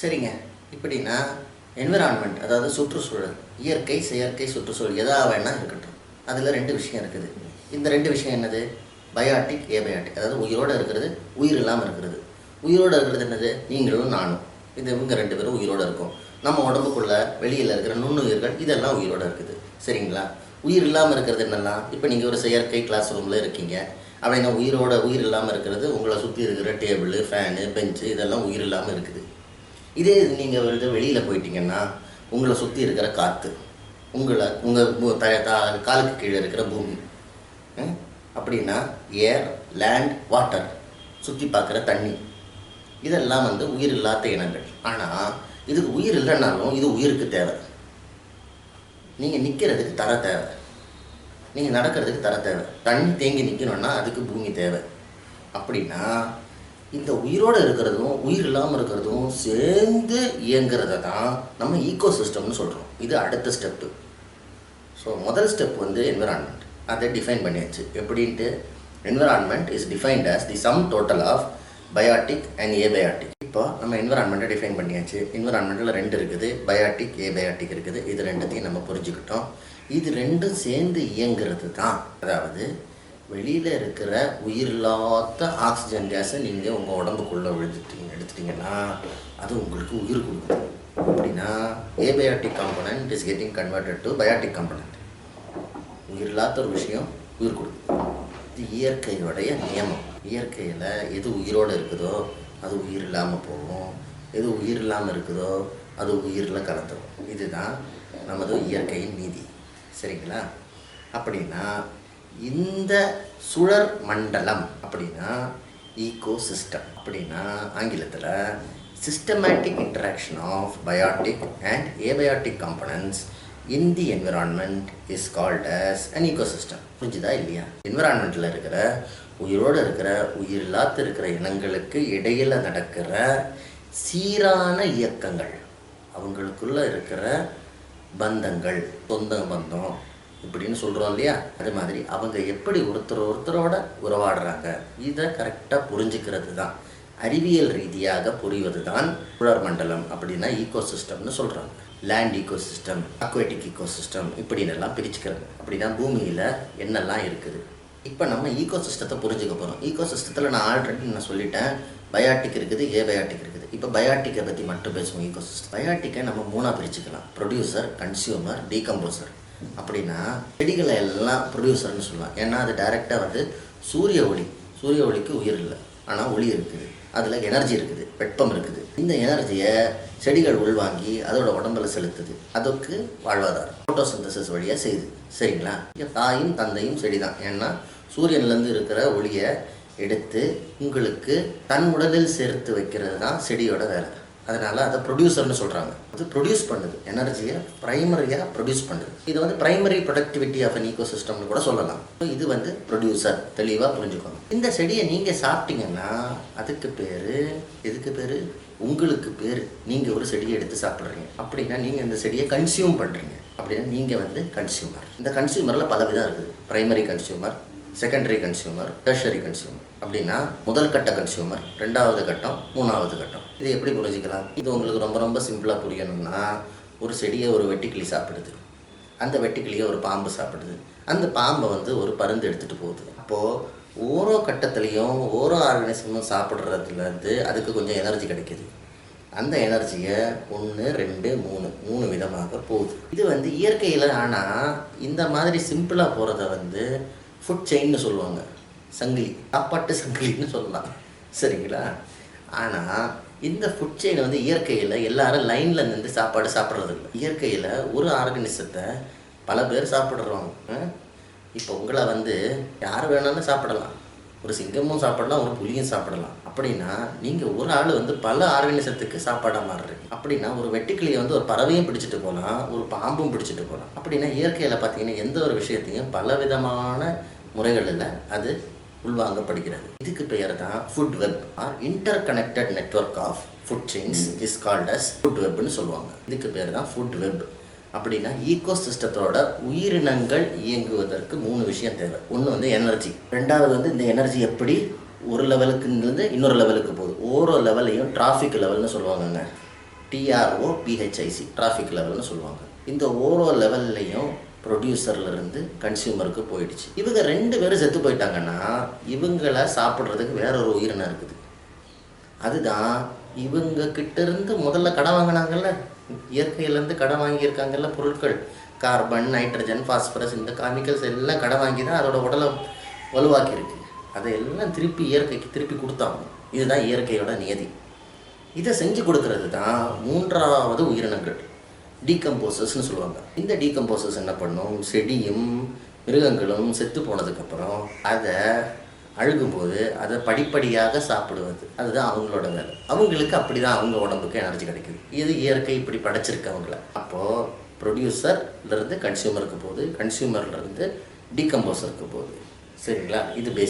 சரிங்க. இப்படின்னா என்விரான்மெண்ட் அதாவது சுற்றுச்சூழல் இயற்கை செயற்கை சுற்றுச்சூழல் எதாக வேணால் இருக்கட்டும். அதில் ரெண்டு விஷயம் இருக்குது. இந்த ரெண்டு விஷயம் என்னது? பயாட்டிக் ஏபயாட்டிக் அதாவது உயிரோடு இருக்கிறது உயிர் இல்லாமல் இருக்கிறது. உயிரோடு இருக்கிறது என்னது? நீங்களும் நானும். இது இவங்க ரெண்டு பேரும் உயிரோடு இருக்கும். நம்ம உடம்புக்குள்ள வெளியில் இருக்கிற நுண்ணுயிர்கள் இதெல்லாம் உயிரோடு இருக்குது. சரிங்களா? உயிர் இல்லாமல் இருக்கிறது என்னெல்லாம் இப்போ நீங்கள் ஒரு செயற்கை கிளாஸ் ரூமில் இருக்கீங்க. அப்படின்னா உயிரோட உயிர் இல்லாமல் இருக்கிறது உங்களை சுற்றி இருக்கிற டேபிள் ஃபேனு பெஞ்சு இதெல்லாம் உயிர் இல்லாமல் இருக்குது. இதே நீங்கள் வந்து வெளியில் போயிட்டீங்கன்னா உங்களை சுற்றி இருக்கிற காற்று உங்களை உங்கள் த காலுக்கு கீழே இருக்கிற பூமி அப்படின்னா ஏர் லேண்ட் வாட்டர் சுற்றி பார்க்குற தண்ணி. இதெல்லாம் வந்து உயிர் இல்லாத இனங்கள். ஆனால் இதுக்கு உயிர் இல்லைன்னாலும் இது உயிருக்கு தேவை. நீங்கள் நிற்கிறதுக்கு தர தேவை. நீங்கள் நடக்கிறதுக்கு தர தேவை. தண்ணி தேங்கி நிற்கணும்னா அதுக்கு பூமி தேவை. அப்படின்னா இந்த உயிரோடு இருக்கிறதும் உயிர் இல்லாமல் இருக்கிறதும் சேர்ந்து இயங்குறத தான் நம்ம ஈக்கோ சிஸ்டம்னு சொல்கிறோம் இது அடுத்த ஸ்டெப்பு ஸோ முதல் ஸ்டெப் வந்து என்விரான்மெண்ட் அதை டிஃபைன் பண்ணியாச்சு. எப்படின்ட்டு? Environment is defined as the sum total of biotic and abiotic இப்போ நம்ம என்விரான்மெண்ட்டை டிஃபைன் பண்ணியாச்சு. என்விரான்மெண்ட்டில் ரெண்டு இருக்குது. பயாட்டிக் ஏபயாட்டிக் இருக்குது. இது ரெண்டுத்தையும் நம்ம புரிஞ்சுக்கிட்டோம். இது ரெண்டும் சேர்ந்து இயங்குறது தான். அதாவது வெளியில் இருக்கிற உயிரில்லாத ஆக்சிஜன் கேஸை நீங்கள் உங்கள் உடம்புக்குள்ளே விழுந்துட்டீங்க எடுத்துட்டீங்கன்னா அது உங்களுக்கு உயிர் கொடுக்குது. அப்படின்னா abiotic component is getting converted to biotic component உயிரில்லாத ஒரு விஷயம் உயிர் கொடுக்குது. இது இயற்கையுடைய நியமம். இயற்கையில் எது உயிரோடு இருக்குதோ அது உயிர் இல்லாமல் போகும். எது உயிர் இல்லாமல் இருக்குதோ அது உயிரில் கலந்துரும். இதுதான் நமது இயற்கையின் நீதி. சரிங்களா? அப்படின்னா இந்த சுழற் மண்டலம் அப்படின்னா ஈகோ சிஸ்டம் அப்படின்னா ஆங்கிலத்தில் systematic interaction of biotic and abiotic components in the environment is called as an ecosystem. புரிஞ்சுதா இல்லையா? என்விரான்மெண்ட்டில் இருக்கிற உயிரோடு இருக்கிற உயிர் இல்லாத இருக்கிற இனங்களுக்கு இடையில் நடக்கிற சீரான இயக்கங்கள். அவங்களுக்குள்ளே இருக்கிற பந்தங்கள் சொந்த பந்தம் இப்படின்னு சொல்கிறோம் இல்லையா? அது மாதிரி அவங்க எப்படி ஒருத்தர் ஒருத்தரோட உறவாடுறாங்க? இதை கரெக்டாக புரிஞ்சுக்கிறது தான் அறிவியல் ரீதியாக புரிவது தான் சுழற் மண்டலம் அப்படின்னா ஈகோ சிஸ்டம்னு சொல்கிறாங்க land ecosystem aquatic ecosystem இப்படின்னு எல்லாம் பிரிச்சுக்கிறாங்க அப்படின்னா பூமியில் என்னெல்லாம் இருக்குது? இப்போ நம்ம ஈகோ சிஸ்டத்தை புரிஞ்சுக்க போகிறோம் ஈகோ சிஸ்டத்தில் நான் ஆல்ரெடி நான் சொல்லிட்டேன் பயாட்டிக் இருக்குது ஏபயாட்டிக் இருக்குது. இப்போ பயாட்டிக்கை பற்றி மட்டும் பேசுவோம் ஈகோ சிஸ்டம் பயாட்டிக்கை நம்ம மூணாக பிரிச்சுக்கலாம். ப்ரொடியூசர் கன்சியூமர் டீகம்போசர் அப்படின்னா செடிகளை எல்லாம் ப்ரொடியூசர்னு சொல்லலாம் ஏன்னா அது டைரெக்டாக வந்து சூரிய ஒளி சூரிய ஒளிக்கு உயிர் இல்லை. ஆனால் ஒளி இருக்குது. அதில் எனர்ஜி இருக்குது. வெப்பம் இருக்குது. இந்த எனர்ஜியை செடிகள் உள்வாங்கி அதோட உடம்புல செலுத்துது. அதுக்கு வாழ்வாதாரம். ஃபோட்டோசிந்தசிஸ் வழியாக செய்யுது. சரிங்களா? தாயும் தந்தையும் செடி தான் ஏன்னா சூரியன்லேருந்து இருக்கிற ஒளியை எடுத்து உங்களுக்கு தன் உடலில் சேர்த்து வைக்கிறது தான் செடியோட வேலை. அதனால அதை ப்ரொடியூசர்னு சொல்கிறாங்க அது ப்ரொடியூஸ் பண்ணுது. எனர்ஜியை ப்ரைமரியாக ப்ரொடியூஸ் பண்ணுது. இது வந்து ப்ரைமரி ப்ரொடக்டிவிட்டி ஆஃப் அன் ஈகோ சிஸ்டம்னு கூட சொல்லலாம். இது வந்து ப்ரொடியூசர் தெளிவாக புரிஞ்சுக்கணும் இந்த செடியை நீங்கள் சாப்பிட்டீங்கன்னா அதுக்கு பேர் எதுக்கு பேர்? உங்களுக்கு பேர். நீங்கள் ஒரு செடியை எடுத்து சாப்பிட்றீங்க. அப்படின்னா நீங்கள் இந்த செடியை கன்சியூம் பண்ணுறீங்க அப்படின்னா நீங்கள் வந்து கன்சியூமர் இந்த கன்சியூமரில் பல விதம் இருக்குது. Primary consumer secondary consumer tertiary consumer அப்படின்னா முதல் கட்ட கன்சியூமர் ரெண்டாவது கட்டம் மூணாவது கட்டம். இது எப்படி புரிஞ்சுக்கலாம்? இது உங்களுக்கு ரொம்ப ரொம்ப சிம்பிளாக புரியணும்னா ஒரு செடியை ஒரு வெட்டிக்கிளி சாப்பிடுது. அந்த வெட்டிக்கிளியை ஒரு பாம்பு சாப்பிடுது. அந்த பாம்பை வந்து ஒரு பருந்து எடுத்துகிட்டு போகுது. அப்போது ஓரோ கட்டத்துலேயும் ஓரோ ஆர்கனிசமும் சாப்பிட்றதுலேருந்து அதுக்கு கொஞ்சம் எனர்ஜி கிடைக்கிது. அந்த எனர்ஜியை ஒன்று ரெண்டு மூணு மூணு விதமாக போகுது. இது வந்து இயற்கையில் ஆனால் இந்த மாதிரி சிம்பிளாக போகிறத வந்து ஃபுட் செயின்னு சொல்லுவாங்க. சங்கிலி. சாப்பாட்டு சங்கிலின்னு சொல்லலாம். சரிங்களா? ஆனால் இந்த ஃபுட் செயின் வந்து இயற்கையில் எல்லாரும் லைனில் நின்று சாப்பாடு சாப்பிட்றது இல்லை. இயற்கையில் ஒரு ஆர்கனிசத்தை பல பேர் சாப்பிட்றவங்க. இப்போ உங்களை வந்து யார் வேணாலும் சாப்பிடலாம். ஒரு சிங்கமும் சாப்பிடலாம் ஒரு புலியும் சாப்பிடலாம். அப்படின்னா நீங்கள் ஒரு ஆள் வந்து பல ஆர்கனிசத்துக்கு சாப்பாடாக மாறுறீங்க. அப்படின்னா ஒரு வெட்டுக்கிளியை வந்து ஒரு பறவையும் பிடிச்சிட்டு போகலாம் ஒரு பாம்பும் பிடிச்சிட்டு போகலாம் அப்படின்னா இயற்கையில் பார்த்தீங்கன்னா எந்த ஒரு விஷயத்தையும் பல விதமான முறைகளில் அது உள்வாங்கப்படுகிறது. இதுக்கு பெயர் தான் food web or interconnected network of food chains is called as food வெப்னு சொல்லுவாங்க. இதுக்கு பேர் தான் ஃபுட் வெப் அப்படின்னா ஈகோ சிஸ்டத்தோட உயிரினங்கள் இயங்குவதற்கு மூணு விஷயம் தேவை. ஒன்று வந்து எனர்ஜி ரெண்டாவது வந்து இந்த எனர்ஜி எப்படி ஒரு லெவலுக்குலேருந்து இன்னொரு லெவலுக்கு போகுது. ஓரோ லெவலையும் டிராஃபிக் லெவல்னு சொல்லுவாங்கங்க. T R O P H I C trophic லெவல்னு சொல்லுவாங்க. இந்த ஓரோ லெவல்லையும் ப்ரொடியூசர்லேருந்து கன்சியூமருக்கு போயிடுச்சு. இவங்க ரெண்டு பேரும் செத்து போயிட்டாங்கன்னா இவங்கள சாப்பிட்றதுக்கு வேற ஒரு உயிரினம் இருக்குது. அதுதான் இவங்க கிட்டேருந்து முதல்ல கடன் வாங்கினாங்கல்ல? இயற்கையிலேருந்து கடன் வாங்கியிருக்காங்கல்ல பொருட்கள். கார்பன் நைட்ரஜன் ஃபாஸ்பரஸ் இந்த கெமிக்கல்ஸ் எல்லாம் கடன் வாங்கி தான் அதோட உடலை வலுவாக்கியிருக்கு. அதையெல்லாம் திருப்பி இயற்கைக்கு திருப்பி கொடுத்தாங்க இதுதான் இயற்கையோட நியதி. இதை செஞ்சு கொடுக்கறது தான் மூன்றாவது உயிரினங்கள். டீகம்போசர்ஸ்னு சொல்லுவாங்க. இந்த டீகம்போசர்ஸ் என்ன பண்ணும்? செடியும் மிருகங்களும் செத்து போனதுக்கப்புறம் அதை அழுகும்போது அதை படிப்படியாக சாப்பிடுவது. அதுதான் அவங்களோட வேலை. அவங்களுக்கு அப்படி தான் அவங்க உடம்புக்கு எனர்ஜி கிடைக்குது. இது இயற்கை இப்படி படைச்சிருக்கு அவங்கள? அப்போது ப்ரொடியூசர்லேருந்து கன்சியூமருக்கு போகுது. கன்சியூமர்லேருந்து டீகம்போசருக்கு போகுது. சரிங்களா? இது பேஸ்